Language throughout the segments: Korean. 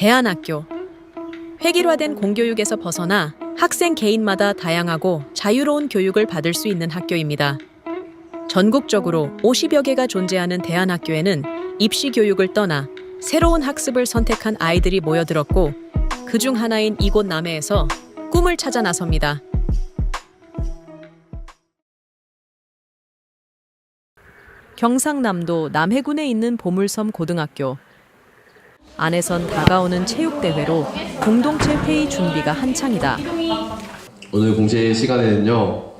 대안학교 획일화된 공교육에서 벗어나 학생 개인마다 다양하고 자유로운 교육을 받을 수 있는 학교입니다. 전국적으로 50여 개가 존재하는 대안학교에는 입시 교육을 떠나 새로운 학습을 선택한 아이들이 모여들었고 그 중 하나인 이곳 남해에서 꿈을 찾아 나섭니다. 경상남도 남해군에 있는 보물섬 고등학교. 안에선 다가오는 체육대회로 공동체 회의 준비가 한창이다. 오늘 공채 시간에는요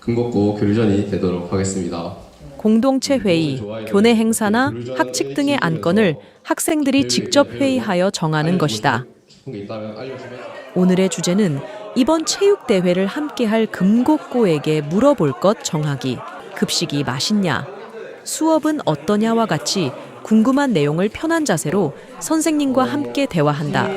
금곡고 교류전이 되도록 하겠습니다. 공동체 회의, 교내 행사나 학칙 등의 안건을 학생들이 직접 회의하여 정하는 것이다. 오늘의 주제는 이번 체육대회를 함께할 금곡고에게 물어볼 것 정하기. 급식이 맛있냐? 수업은 어떠냐와 같이 궁금한 내용을 편한 자세로 선생님과 함께 대화한다.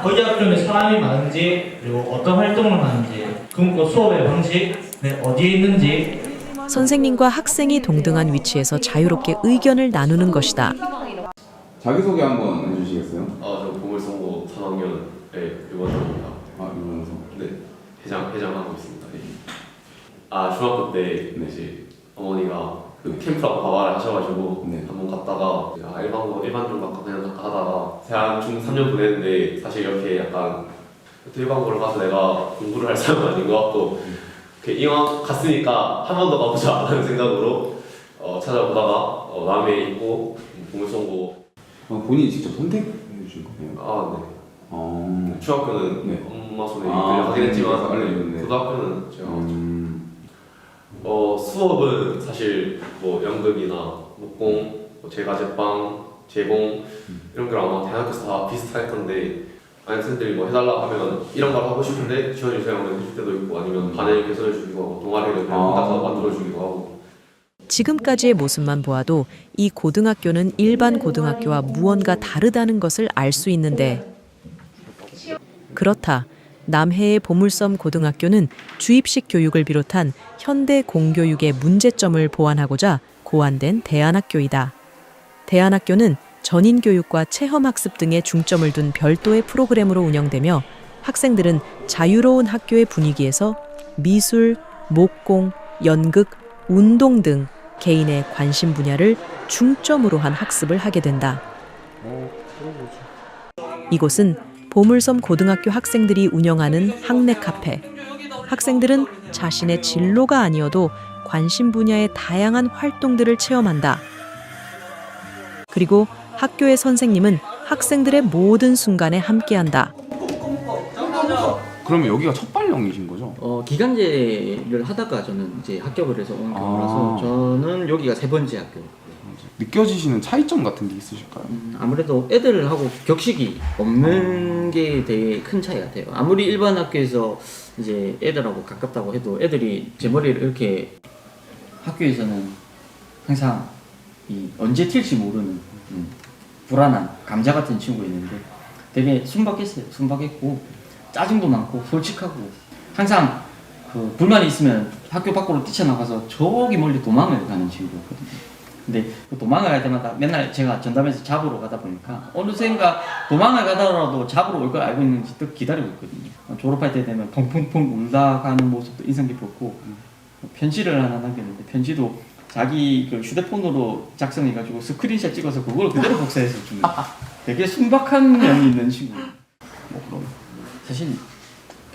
거기 학교는 사람이 많은지 그리고 어떤 활동을 하는지 그리고 수업의 방식 네, 어디에 있는지 선생님과 학생이 동등한 위치에서 자유롭게 의견을 나누는 것이다. 자기소개 한번 해주시겠어요? 아, 저 보물성고 3학년의 유원정입니다. 아, 이러면서. 네, 회장 회장하고 있습니다. 네. 아 중학교 때 네. 이제 어머니가 그 캠프라고 바바를 하셔가지고 네. 한번 갔다가 아, 일반고 일반 좀 갈까 그냥 갈까 하다가 대학 중 3년 보냈는데 사실 이렇게 약간 일반고를 가서 내가 공부를 할 사람은 아닌 것 같고 그 이왕 갔으니까 한 번 더 가보자 라는 생각으로 어, 찾아보다가 어, 남해에 있고 보물성고 어, 본인이 직접 선택해 주신 거예요? 아 네. 어. 중학교는 네. 엄마 손에 아, 이끌려가긴 네, 했지만 알려줬네. 고등학교는 제가 음. 어, 수업은 사실 뭐 연극이나 목공, 뭐 제과 제빵, 제공 이런 걸 아마 대학교에서 다 비슷할 건데 아니 선생님들이 뭐 해달라 하면 이런 걸 하고 싶은데 지원주세요 하면 해줄 때도 있고 아니면 반을 개설해 주기도 하고 동아리를 그냥 아. 혼자서 만들어 주기도 하고 지금까지의 모습만 보아도 이 고등학교는 일반 고등학교와 무언가 다르다는 것을 알 수 있는데 그렇다. 남해의 보물섬 고등학교는 주입식 교육을 비롯한 현대 공교육의 문제점을 보완하고자 고안된 대안학교이다. 대안학교는 전인 교육과 체험 학습 등에 중점을 둔 별도의 프로그램으로 운영되며 학생들은 자유로운 학교의 분위기에서 미술, 목공, 연극, 운동 등 개인의 관심 분야를 중점으로 한 학습을 하게 된다. 이곳은 보물섬 고등학교 학생들이 운영하는 학내 카페. 학생들은 자신의 진로가 아니어도 관심 분야의 다양한 활동들을 체험한다. 그리고 학교의 선생님은 학생들의 모든 순간에 함께한다. 그러면 여기가 첫 발령이신 거죠? 어, 기간제를 하다가 저는 이제 합격을 해서 온 경우라서 아. 저는 여기가 세 번째 학교. 느껴지시는 차이점 같은 게 있으실까요? 음, 아무래도 애들하고 격식이 없는 게 되게 큰 차이 같아요. 아무리 일반 학교에서 이제 애들하고 가깝다고 해도 애들이 제 머리를 이렇게 학교에서는 항상 이 언제 튈지 모르는 음, 불안한 감자 같은 친구가 있는데 되게 순박했어요. 순박했고 짜증도 많고 솔직하고 항상 그 불만이 있으면 학교 밖으로 뛰쳐나가서 저기 멀리 도망을 가는 친구였거든요. 근데 그 도망을 갈 때마다 맨날 제가 전담해서 잡으러 가다 보니까 어느샌가 도망을 가더라도 잡으러 올 걸 알고 있는지 또 기다리고 있거든요. 졸업할 때 되면 펑펑펑 울다 가는 모습도 인상 깊었고 편지를 하나 남겼는데 편지도 자기 그 휴대폰으로 작성해가지고 스크린샷 찍어서 그걸 그대로 복사해서 주는 되게 순박한 면이 있는 친구. 뭐 그런 사실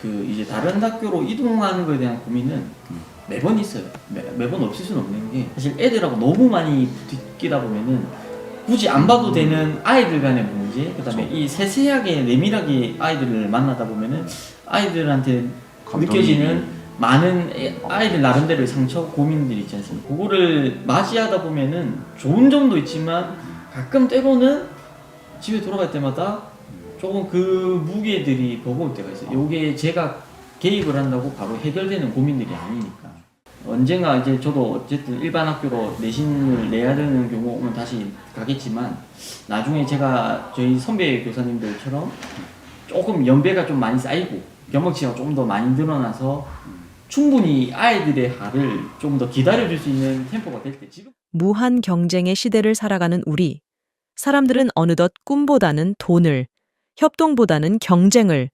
그 이제 다른 학교로 이동하는 거에 대한 고민은 매번 있어요. 매, 매번 없을 수는 없는 게 사실 애들하고 너무 많이 붙기다 보면은 굳이 안 봐도 되는 아이들 간의 문제, 그다음에 이 세세하게 내밀하게 아이들을 만나다 보면은 아이들한테 감정이- 느껴지는 많은 애- 아이들 나름대로의 상처, 고민들이 있지 않습니까? 그거를 맞이하다 보면은 좋은 점도 있지만 가끔 때로는 집에 돌아갈 때마다 조금 그 무게들이 버거울 때가 있어요. 요게 제가 개입을 한다고 바로 해결되는 고민들이 아니니까. 언젠가 이제 저도 어쨌든 일반 학교로 내신을 내야 되는 경우 오면 다시 가겠지만 나중에 제가 저희 선배 교사님들처럼 조금 연배가 좀 많이 쌓이고 경험치가 조금 더 많이 늘어나서 충분히 아이들의 하를 좀 더 기다려줄 수 있는 템포가 될 때 지금 무한 경쟁의 시대를 살아가는 우리. 사람들은 어느덧 꿈보다는 돈을, 협동보다는 경쟁을,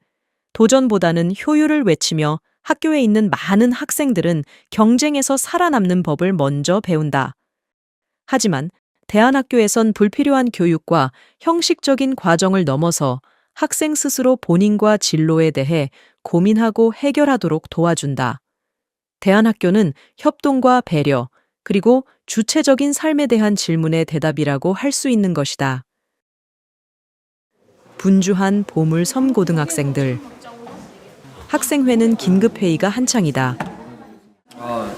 도전보다는 효율을 외치며 학교에 있는 많은 학생들은 경쟁에서 살아남는 법을 먼저 배운다. 하지만 대안학교에선 불필요한 교육과 형식적인 과정을 넘어서 학생 스스로 본인과 진로에 대해 고민하고 해결하도록 도와준다. 대안학교는 협동과 배려, 그리고 주체적인 삶에 대한 질문의 대답이라고 할 수 있는 것이다. 분주한 보물 섬 고등학생들. 학생회는 긴급 회의가 한창이다. 아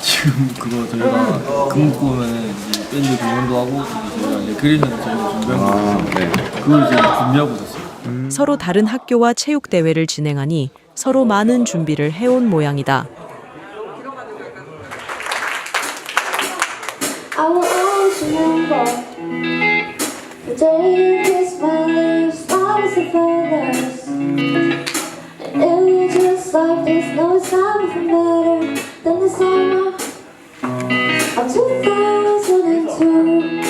지금 그거 저희가 금고 보면은 이제 밴드 공연도 하고 이제 저희가 이제 그림을 저희가 거 아, 네. 그걸 이제 준비하고 있었어요. 서로 다른 학교와 체육 대회를 진행하니 서로 많은 준비를 해온 모양이다. Like this, no something better than the summer of 2002.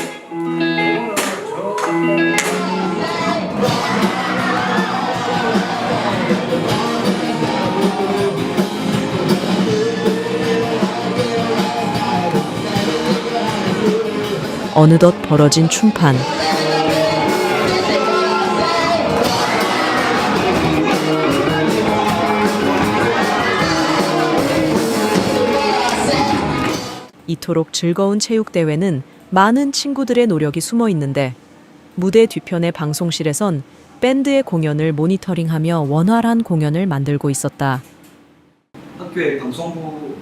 어느덧 벌어진 춤판. 이토록 즐거운 체육대회는 많은 친구들의 노력이 숨어 있는데 무대 뒤편의 방송실에선 밴드의 공연을 모니터링하며 원활한 공연을 만들고 있었다. 학교의 방송부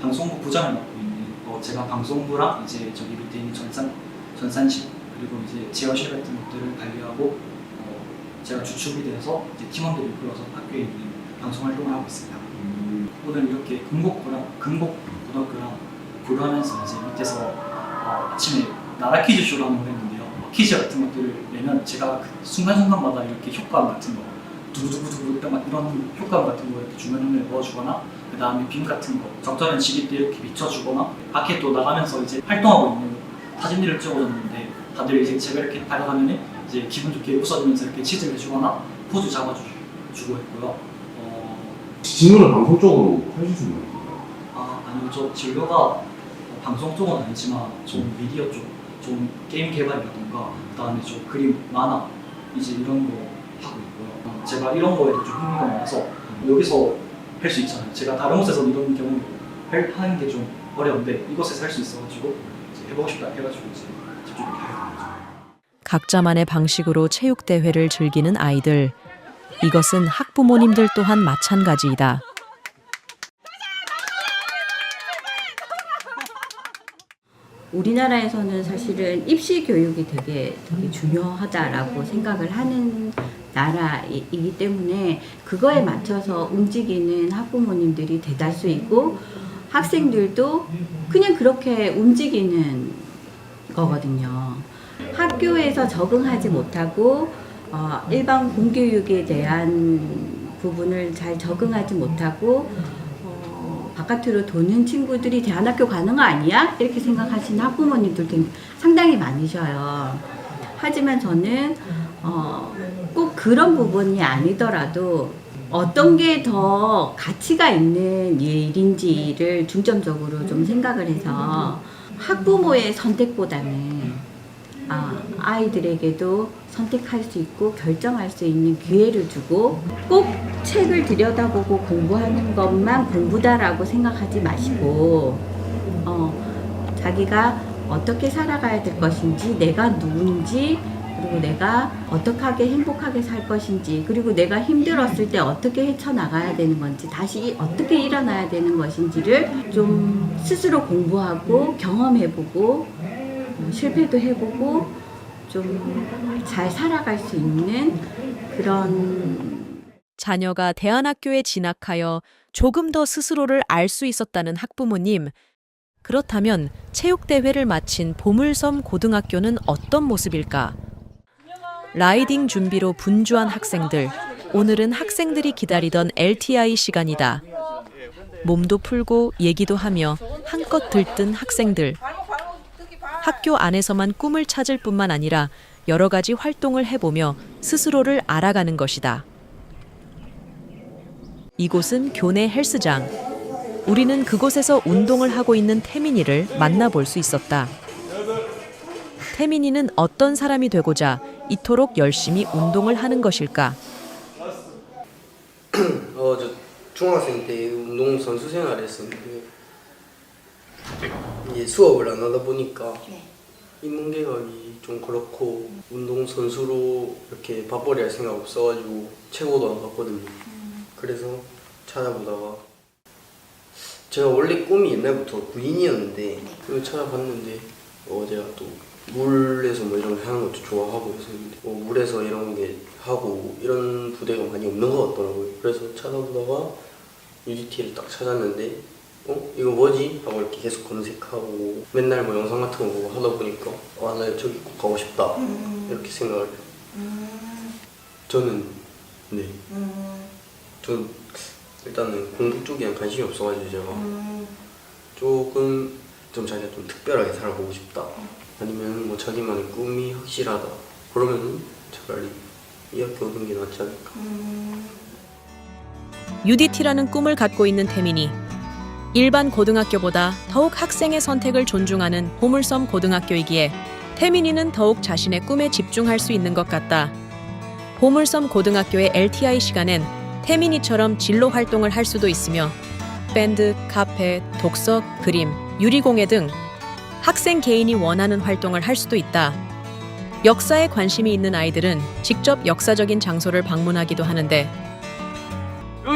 방송부 부장을 맡고 있는 어, 제가 방송부랑 이제 저기 밑에 있는 전산 전산실 그리고 이제 제어실 같은 것들을 관리하고 어, 제가 주축이 돼서 이제 팀원들이 불러서 학교에 있는 방송 활동을 하고 있습니다. 오늘 이렇게 금곡고랑 금곡고등학교랑 구로하면서 이제 밑에서 어, 아침에 나라 퀴즈 쇼라는 걸 했는데요. 어, 퀴즈 같은 것들을 내면 제가 그 순간순간마다 이렇게 효과음 같은 거 두구두구두구 막 이런 효과음 같은 거 이렇게 주변에 넣어주거나 그 다음에 빔 같은 거 적절한 시기 때 이렇게 비춰주거나 밖에 또 나가면서 이제 활동하고 있는 사진들을 찍어줬는데 다들 이제 제가 이렇게 다가가면 이제 기분 좋게 웃어주면서 이렇게 치즈를 해주거나 포즈 잡아주고 했고요. 어, 질문을 방송 쪽으로 해주신 거예요? 아 아니요 저 진로가 어, 방송 쪽은 아니지만 좀 미디어 쪽, 좀 게임 개발이라던가 그다음에 좀 그림, 만화 이제 이런 거 하고 있고요. 어, 제가 이런 거에도 좀 흥미가 많아서 여기서 할 수 있잖아요. 제가 다른 곳에서 이런 경우 할- 하는 게 좀 어려운데 이곳에서 할 수 있어가지고 이제 해보고 싶다 해가지고 이제 직접 이렇게 하게 된 거죠. 각자만의 방식으로 체육 대회를 즐기는 아이들. 이것은 학부모님들 또한 마찬가지이다. 우리나라에서는 사실은 입시 교육이 되게, 되게 중요하다라고 생각을 하는 나라이기 때문에 그거에 맞춰서 움직이는 학부모님들이 대다수이고 학생들도 그냥 그렇게 움직이는 거거든요. 학교에서 적응하지 못하고 어, 일반 공교육에 대한 부분을 잘 적응하지 못하고 어, 바깥으로 도는 친구들이 대안학교 가는 거 아니야? 이렇게 생각하시는 학부모님들도 상당히 많으셔요. 하지만 저는 어, 꼭 그런 부분이 아니더라도 어떤 게 더 가치가 있는 일인지를 중점적으로 좀 생각을 해서 학부모의 선택보다는 아, 아이들에게도 선택할 수 있고 결정할 수 있는 기회를 주고 꼭 책을 들여다보고 공부하는 것만 공부다라고 생각하지 마시고 어, 자기가 어떻게 살아가야 될 것인지 내가 누군지 그리고 내가 어떻게 하게 행복하게 살 것인지 그리고 내가 힘들었을 때 어떻게 헤쳐나가야 되는 건지 다시 어떻게 일어나야 되는 것인지를 좀 스스로 공부하고 경험해보고 어, 실패도 해보고 좀 잘 살아갈 수 있는 그런 자녀가 대안학교에 진학하여 조금 더 스스로를 알 수 있었다는 학부모님. 그렇다면 체육대회를 마친 보물섬 고등학교는 어떤 모습일까? 라이딩 준비로 분주한 학생들. 오늘은 학생들이 기다리던 LTI 시간이다. 몸도 풀고 얘기도 하며 한껏 들뜬 학생들. 학교 안에서만 꿈을 찾을 뿐만 아니라 여러 가지 활동을 해보며 스스로를 알아가는 것이다. 이곳은 교내 헬스장. 우리는 그곳에서 운동을 하고 있는 태민이를 만나볼 수 있었다. 태민이는 어떤 사람이 되고자 이토록 열심히 운동을 하는 것일까? 어, 저 중학생 때 운동 선수 생활을 했었는데 이제 수업을 안 하다 보니까 인문계각이 좀 그렇고 운동 선수로 이렇게 밥벌이 할 생각 없어가지고 최고도 안 갔거든요. 그래서 찾아보다가 제가 원래 꿈이 옛날부터 군인이었는데 그걸 찾아봤는데 어 제가 또 물에서 뭐 이런 거 하는 것도 좋아하고 했었는데 어, 물에서 이런 게 하고 이런 부대가 많이 없는 것 같더라고요. 그래서 찾아보다가 UDT를 딱 찾았는데 어? 이거 뭐지? 하고 이렇게 계속 검색하고 맨날 뭐 영상 같은 거 보고 하다 보니까 아나 저기 꼭 가고 싶다. 이렇게 생각을 해요. 저는 네. 전 일단은 공부 쪽에 관심이 없어가지고 제가 조금 좀 자기가 좀 특별하게 살아보고 싶다. 아니면 뭐 자기만의 꿈이 확실하다. 그러면은 차라리 이 학교 오는 게 낫지 않을까? UDT라는 꿈을 갖고 있는 태민이 일반 고등학교보다 더욱 학생의 선택을 존중하는 보물섬 고등학교이기에 태민이는 더욱 자신의 꿈에 집중할 수 있는 것 같다. 보물섬 고등학교의 LTI 시간엔 태민이처럼 진로 활동을 할 수도 있으며 밴드, 카페, 독서, 그림, 유리공예 등 학생 개인이 원하는 활동을 할 수도 있다. 역사에 관심이 있는 아이들은 직접 역사적인 장소를 방문하기도 하는데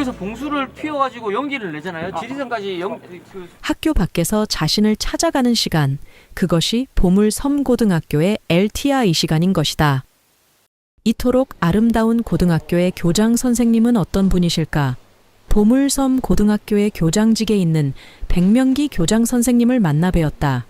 여기서 봉수를 피워가지고 연기를 내잖아요. 지리산까지 연, 그 학교 밖에서 자신을 찾아가는 시간, 그것이 보물 섬고등학교의 LTI 시간인 것이다. 이토록 아름다운 고등학교의 교장 선생님은 어떤 분이실까? 보물섬 고등학교의 교장직에 있는 백명기 교장 선생님을 만나 뵈었다.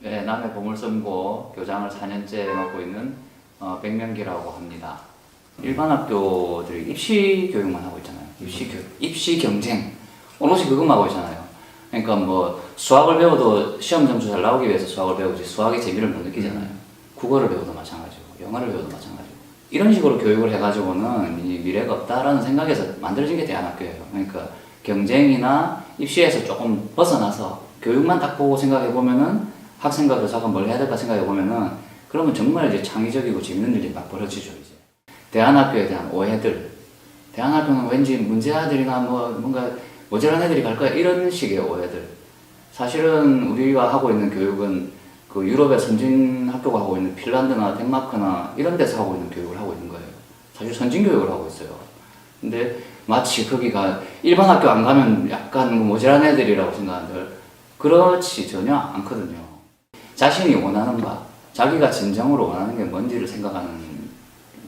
네, 남해 보물섬고 교장을 4년째 맡고 있는 어, 백명기라고 합니다. 일반 학교들이 입시 교육만 하고 있잖아요. 입시 교육, 입시 경쟁. 오롯이 그것만 하고 있잖아요. 그러니까 뭐 수학을 배워도 시험 점수 잘 나오기 위해서 수학을 배우지 수학의 재미를 못 느끼잖아요. 국어를 배워도 마찬가지고 영어를 배워도 마찬가지고 이런 식으로 교육을 해가지고는 이 미래가 없다라는 생각에서 만들어진 게 대안학교예요. 그러니까 경쟁이나 입시에서 조금 벗어나서 교육만 딱 보고 생각해 보면은 학생과 교사가 뭘 해야 될까 생각해 보면은 그러면 정말 이제 창의적이고 재밌는 일이 막 벌어지죠 이제. 대안학교에 대한 오해들. 대안학교는 왠지 문제 아들이나 뭐 뭔가 모자란 애들이 갈 거야 이런 식의 오해들. 사실은 우리가 하고 있는 교육은 그 유럽의 선진 학교가 하고 있는 핀란드나 덴마크나 이런 데서 하고 있는 교육을 하고 있는 거예요. 사실 선진 교육을 하고 있어요. 근데 마치 거기가 일반 학교 안 가면 약간 뭐 모자란 애들이라고 생각하는데 그렇지 전혀 않거든요. 자신이 원하는 바, 자기가 진정으로 원하는 게 뭔지를 생각하는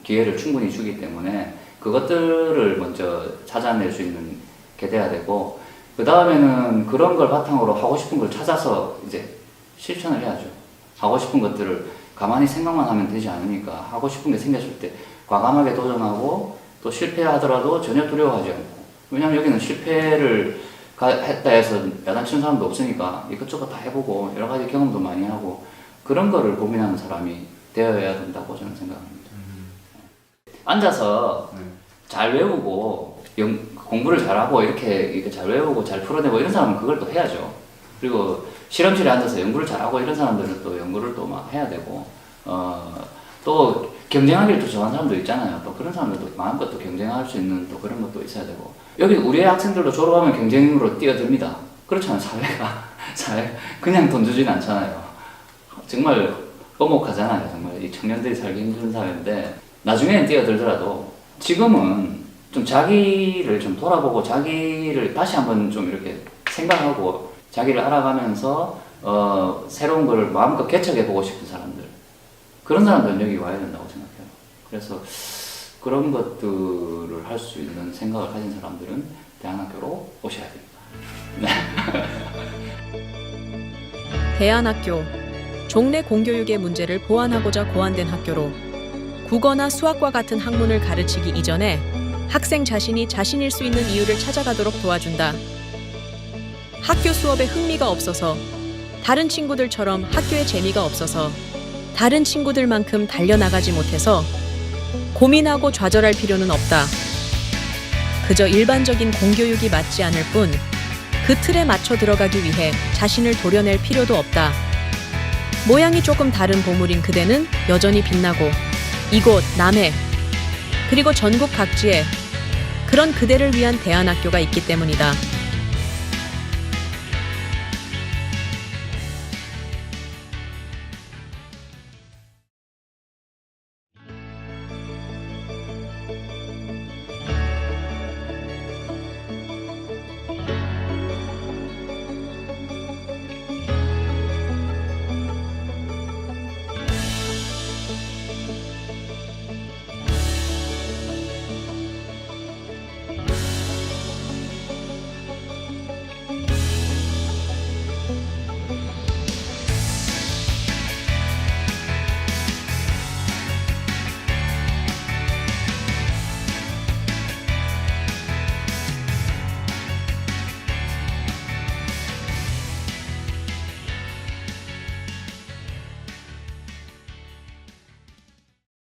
기회를 충분히 주기 때문에 그것들을 먼저 찾아낼 수 있는 게 돼야 되고 그 다음에는 그런 걸 바탕으로 하고 싶은 걸 찾아서 이제 실천을 해야죠. 하고 싶은 것들을 가만히 생각만 하면 되지 않으니까 하고 싶은 게 생겼을 때 과감하게 도전하고 또 실패하더라도 전혀 두려워하지 않고 왜냐면 여기는 실패를 가- 했다 해서 야단치는 사람도 없으니까 이것저것 다 해보고 여러 가지 경험도 많이 하고 그런 거를 고민하는 사람이 되어야 된다고 저는 생각합니다. 앉아서 잘 외우고 영- 공부를 잘하고 이렇게, 이렇게 잘 외우고 잘 풀어내고 이런 사람은 그걸 또 해야죠. 그리고 실험실에 앉아서 연구를 잘하고 이런 사람들은 또 연구를 또 막 해야 되고 어, 또 경쟁하기를 또 좋아하는 사람도 있잖아요. 또 그런 사람들도 마음껏 또 경쟁할 수 있는 또 그런 것도 있어야 되고 여기 우리의 학생들도 졸업하면 경쟁으로 뛰어듭니다. 그렇잖아요. 사회가 사회 그냥 던져지진 않잖아요. 정말 엄혹하잖아요. 정말 이 청년들이 살기 힘든 사회인데 나중에는 뛰어들더라도 지금은 좀 자기를 좀 돌아보고 자기를 다시 한번 좀 이렇게 생각하고 자기를 알아가면서 어, 새로운 걸 마음껏 개척해 보고 싶은 사람들 그런 사람들은 여기 와야 된다고 생각해요. 그래서 그런 것들을 할 수 있는 생각을 가진 사람들은 대안학교로 오셔야 됩니다. 대안학교 종래 공교육의 문제를 보완하고자 고안된 학교로 국어나 수학과 같은 학문을 가르치기 이전에 학생 자신이 자신일 수 있는 이유를 찾아가도록 도와준다. 학교 수업에 흥미가 없어서 다른 친구들처럼 학교에 재미가 없어서 다른 친구들만큼 달려나가지 못해서 고민하고 좌절할 필요는 없다. 그저 일반적인 공교육이 맞지 않을 뿐 그 틀에 맞춰 들어가기 위해 자신을 도려낼 필요도 없다. 모양이 조금 다른 보물인 그대는 여전히 빛나고 이곳 남해 그리고 전국 각지에 그런 그대를 위한 대안학교가 있기 때문이다.